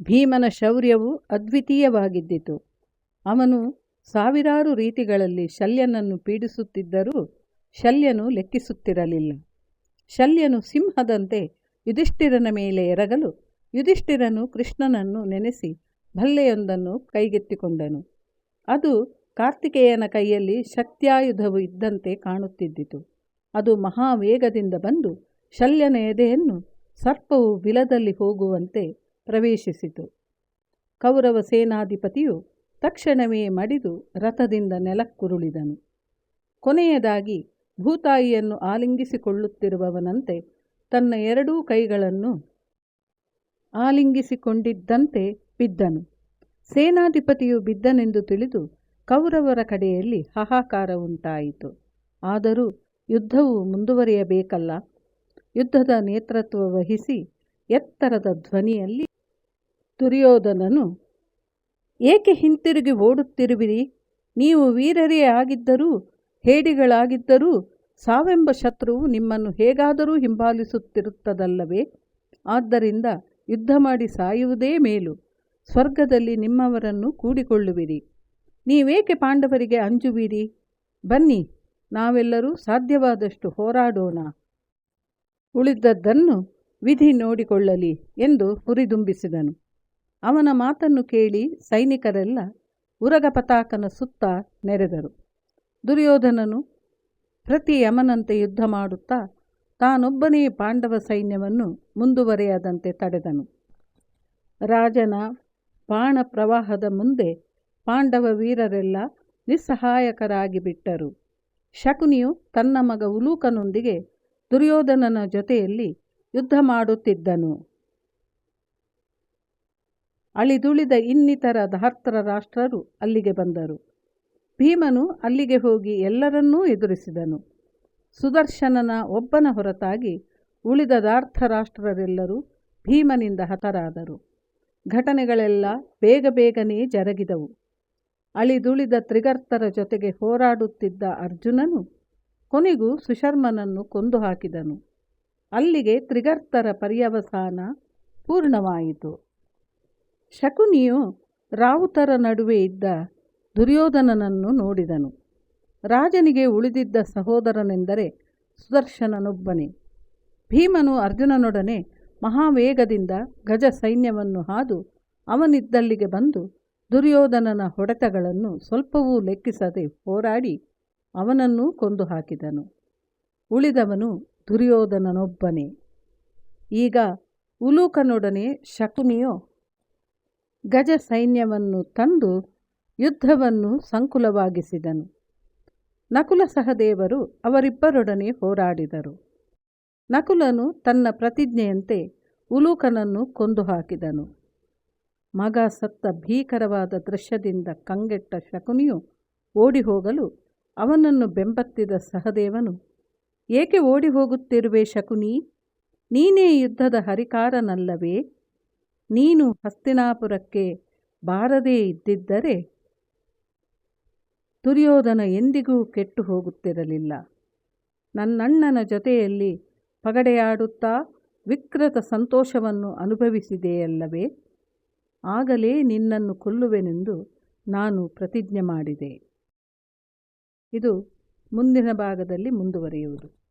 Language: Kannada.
ಭೀಮನ ಶೌರ್ಯವು ಅದ್ವಿತೀಯವಾಗಿದ್ದಿತು. ಅವನು ಸಾವಿರಾರು ರೀತಿಗಳಲ್ಲಿ ಶಲ್ಯನನ್ನು ಪೀಡಿಸುತ್ತಿದ್ದರೂ ಶಲ್ಯನು ಲೆಕ್ಕಿಸುತ್ತಿರಲಿಲ್ಲ. ಶಲ್ಯನು ಸಿಂಹದಂತೆ ಯುಧಿಷ್ಠಿರನ ಮೇಲೆ ಎರಗಲು ಯುಧಿಷ್ಠಿರನು ಕೃಷ್ಣನನ್ನು ನೆನೆಸಿ ಭಲ್ಲೆಯೊಂದನ್ನು ಕೈಗೆತ್ತಿಕೊಂಡನು. ಅದು ಕಾರ್ತಿಕೇಯನ ಕೈಯಲ್ಲಿ ಶಕ್ತ್ಯಾಯುಧವು ಇದ್ದಂತೆ ಕಾಣುತ್ತಿದ್ದಿತು. ಅದು ಮಹಾವೇಗದಿಂದ ಬಂದು ಶಲ್ಯನ ಎದೆಯನ್ನು ಸರ್ಪವು ಬಿಲದಲ್ಲಿ ಹೋಗುವಂತೆ ಪ್ರವೇಶಿಸಿತು. ಕೌರವ ಸೇನಾಧಿಪತಿಯು ತಕ್ಷಣವೇ ಮಡಿದು ರಥದಿಂದ ನೆಲಕ್ಕುರುಳಿದನು. ಕೊನೆಯದಾಗಿ ಭೂತಾಯಿಯನ್ನು ಆಲಿಂಗಿಸಿಕೊಳ್ಳುತ್ತಿರುವವನಂತೆ ತನ್ನ ಎರಡೂ ಕೈಗಳನ್ನು ಆಲಿಂಗಿಸಿಕೊಂಡಿದ್ದಂತೆ ಬಿದ್ದನು. ಸೇನಾಧಿಪತಿಯು ಬಿದ್ದನೆಂದು ತಿಳಿದು ಕೌರವರ ಕಡೆಯಲ್ಲಿ ಹಾಹಾಕಾರ ಉಂಟಾಯಿತು. ಆದರೂ ಯುದ್ಧವು ಮುಂದುವರಿಯಬೇಕಲ್ಲ. ಯುದ್ಧದ ನೇತೃತ್ವ ವಹಿಸಿ ಎತ್ತರದ ಧ್ವನಿಯಲ್ಲಿ ದುರ್ಯೋಧನನು, ಏಕೆ ಹಿಂತಿರುಗಿ ಓಡುತ್ತಿರುವಿರಿ? ನೀವು ವೀರರೇ ಆಗಿದ್ದರೂ, ಹೇಡಿಗಳಾಗಿದ್ದರೂ, ಸಾವೆಂಬ ಶತ್ರುವು ನಿಮ್ಮನ್ನು ಹೇಗಾದರೂ ಹಿಂಬಾಲಿಸುತ್ತಿರುತ್ತದಲ್ಲವೇ? ಆದ್ದರಿಂದ ಯುದ್ಧ ಮಾಡಿ ಸಾಯುವುದೇ ಮೇಲು. ಸ್ವರ್ಗದಲ್ಲಿ ನಿಮ್ಮವರನ್ನು ಕೂಡಿಕೊಳ್ಳುವಿರಿ. ನೀವೇಕೆ ಪಾಂಡವರಿಗೆ ಅಂಜುವಿರಿ? ಬನ್ನಿ, ನಾವೆಲ್ಲರೂ ಸಾಧ್ಯವಾದಷ್ಟು ಹೋರಾಡೋಣ. ಉಳಿದದ್ದನ್ನು ವಿಧಿ ನೋಡಿಕೊಳ್ಳಲಿ ಎಂದು ಹುರಿದುಂಬಿಸಿದನು. ಅವನ ಮಾತನ್ನು ಕೇಳಿ ಸೈನಿಕರೆಲ್ಲ ಉರಗ ಪತಾಕನ ಸುತ್ತ ನೆರೆದರು. ದುರ್ಯೋಧನನು ಪ್ರತಿ ಯಮನಂತೆ ಯುದ್ಧ ಮಾಡುತ್ತಾ ತಾನೊಬ್ಬನೇ ಪಾಂಡವ ಸೈನ್ಯವನ್ನು ಮುಂದುವರೆಯದಂತೆ ತಡೆದನು. ರಾಜನ ಬಾಣ ಪ್ರವಾಹದ ಮುಂದೆ ಪಾಂಡವ ವೀರರೆಲ್ಲ ನಿಸ್ಸಹಾಯಕರಾಗಿ ಬಿಟ್ಟರು. ಶಕುನಿಯು ತನ್ನ ಮಗ ಉಲೂಕನೊಂದಿಗೆ ದುರ್ಯೋಧನನ ಜೊತೆಯಲ್ಲಿ ಯುದ್ಧ ಮಾಡುತ್ತಿದ್ದನು. ಅಳಿದುಳಿದ ಇನ್ನಿತರ ಧಾರ್ತರ ರಾಷ್ಟ್ರರು ಅಲ್ಲಿಗೆ ಬಂದರು. ಭೀಮನು ಅಲ್ಲಿಗೆ ಹೋಗಿ ಎಲ್ಲರನ್ನೂ ಎದುರಿಸಿದನು. ಸುದರ್ಶನನ ಒಬ್ಬನ ಹೊರತಾಗಿ ಉಳಿದ ಧಾರ್ಥರಾಷ್ಟ್ರರೆಲ್ಲರೂ ಭೀಮನಿಂದ ಹತರಾದರು. ಘಟನೆಗಳೆಲ್ಲ ಬೇಗ ಬೇಗನೆ ಜರಗಿದವು. ಅಳಿದುಳಿದ ತ್ರಿಗರ್ತರ ಜೊತೆಗೆ ಹೋರಾಡುತ್ತಿದ್ದ ಅರ್ಜುನನು ಕೊನೆಗೂ ಸುಶರ್ಮನನ್ನು ಕೊಂದು ಹಾಕಿದನು ಅಲ್ಲಿಗೆ ತ್ರಿಗರ್ತರ ಪರ್ಯವಸಾನ ಪೂರ್ಣವಾಯಿತು. ಶಕುನಿಯು ರಾವುತರ ನಡುವೆ ಇದ್ದ ದುರ್ಯೋಧನನನ್ನು ನೋಡಿದನು. ರಾಜನಿಗೆ ಉಳಿದಿದ್ದ ಸಹೋದರನೆಂದರೆ ಸುದರ್ಶನನೊಬ್ಬನೇ. ಭೀಮನು ಅರ್ಜುನನೊಡನೆ ಮಹಾವೇಗದಿಂದ ಗಜ ಸೈನ್ಯವನ್ನು ಹಾದು ಅವನಿದ್ದಲ್ಲಿಗೆ ಬಂದು ದುರ್ಯೋಧನನ ಹೊಡೆತಗಳನ್ನು ಸ್ವಲ್ಪವೂ ಲೆಕ್ಕಿಸದೆ ಹೋರಾಡಿ ಅವನನ್ನೂ ಕೊಂದು ಹಾಕಿದನು. ಉಳಿದವನು ದುರ್ಯೋಧನನೊಬ್ಬನೇ. ಈಗ ಉಲೂಕನೊಡನೆ ಶಕುನಿಯೋ ಗಜ ಸೈನ್ಯವನ್ನು ತಂದು ಯುದ್ಧವನ್ನು ಸಂಕುಲವಾಗಿಸಿದನು. ನಕುಲ ಸಹದೇವರು ಅವರಿಬ್ಬರೊಡನೆ ಹೋರಾಡಿದರು. ನಕುಲನು ತನ್ನ ಪ್ರತಿಜ್ಞೆಯಂತೆ ಉಲೂಕನನ್ನು ಕೊಂದು ಹಾಕಿದನು ಮಗ ಸತ್ತ ಭೀಕರವಾದ ದೃಶ್ಯದಿಂದ ಕಂಗೆಟ್ಟ ಶಕುನಿಯು ಓಡಿ ಹೋಗಲು ಅವನನ್ನು ಬೆಂಬತ್ತಿದ ಸಹದೇವನು, ಏಕೆ ಓಡಿ ಹೋಗುತ್ತಿರುವೆ ಶಕುನಿ? ನೀನೇ ಯುದ್ಧದ ಹರಿಕಾರನಲ್ಲವೇ? ನೀನು ಹಸ್ತಿನಾಪುರಕ್ಕೆ ಬಾರದೇ ಇದ್ದಿದ್ದರೆ ದುರ್ಯೋಧನ ಎಂದಿಗೂ ಕೆಟ್ಟು ಹೋಗುತ್ತಿರಲಿಲ್ಲ. ನನ್ನಣ್ಣನ ಜೊತೆಯಲ್ಲಿ ಪಗಡೆಯಾಡುತ್ತಾ ವಿಕೃತ ಸಂತೋಷವನ್ನು ಅನುಭವಿಸಿದೆಯಲ್ಲವೇ? ಆಗಲೇ ನಿನ್ನನ್ನು ಕೊಲ್ಲುವೆನೆಂದು ನಾನು ಪ್ರತಿಜ್ಞೆ ಮಾಡಿದೆ. ಇದು ಮುಂದಿನ ಭಾಗದಲ್ಲಿ ಮುಂದುವರಿಯುವುದು.